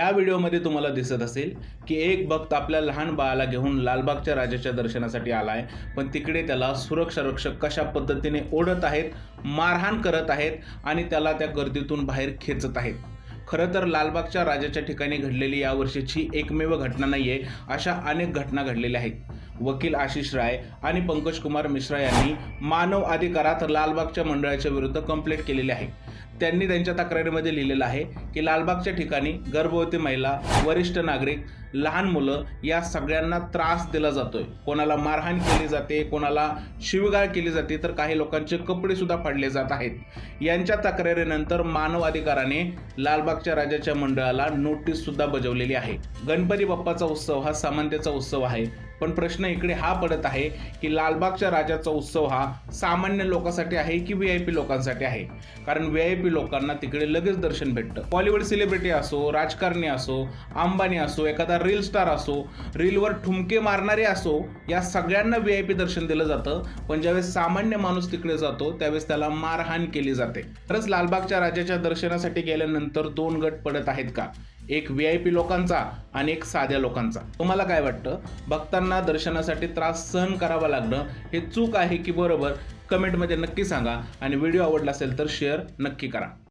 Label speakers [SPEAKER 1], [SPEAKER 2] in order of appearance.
[SPEAKER 1] या व्हिडिओमध्ये तुम्हाला दिसत असेल की एक भक्त आपल्या लहान बाळाला घेऊन लालबागच्या राजाच्या दर्शनासाठी आला आहे. पण तिकडे त्याला सुरक्षा रक्षक कशा पद्धतीने ओढत आहेत मारहाण करत आहेत आणि त्याला त्या गर्दीतून बाहेर खेचत आहेत. खरं तर लालबागच्या राजाच्या ठिकाणी घडलेली यावर्षीची एकमेव घटना नाही आहे अशा अनेक घटना घडलेल्या आहेत. वकील आशिष राय आणि पंकज कुमार मिश्रा यांनी मानव अधिकारात लालबागच्या मंडळाच्या विरुद्ध कंप्लेंट केलेली आहे. त्यांनी त्यांच्या तक्रारीमध्ये लिहिलेलं आहे की लालबागच्या ठिकाणी गर्भवती महिला वरिष्ठ नागरिक लहान मुलं या सगळ्यांना त्रास दिला जातोय. कोणाला मारहाण केली जाते कोणाला शिवगाळ केली जाते तर काही लोकांचे कपडे सुद्धा फाडले जात आहेत. यांच्या तक्रारीनंतर मानव अधिकाराने लालबागच्या राजाच्या मंडळाला नोटीस सुद्धा बजावलेली आहे. गणपती बाप्पाचा उत्सव हा सामान्यतेचा उत्सव आहे. पण प्रश्न इकडे हा पडत आहे की लालबागच्या राजाचा उत्सव हा सामान्य लोकांसाठी आहे की व्ही आय पी लोकांसाठी आहे? कारण व्ही आय पी लोकांना तिकडे लगेच दर्शन भेटतं. बॉलिवूड सेलिब्रिटी असो राजकारणी असो अंबानी असो एखादा रील स्टार असो रीलवर ठुमके मारणारे असो या सगळ्यांना व्ही आय पी दर्शन दिलं जातं. पण ज्यावेळेस सामान्य माणूस तिकडे जातो त्यावेळेस त्याला मारहाण केली जाते. खरंच लालबागच्या राजाच्या दर्शनासाठी गेल्यानंतर दोन गट पडत आहेत का? एक व्ही आय पी लोकांचा आणि एक साध्या लोकांचा. तुम्हाला काय वाटतं? भक्तांना दर्शनासाठी त्रास सहन करावा लागणं हे चूक आहे की बरोबर? कमेंटमध्ये नक्की सांगा आणि व्हिडिओ आवडला असेल तर शेअर नक्की करा.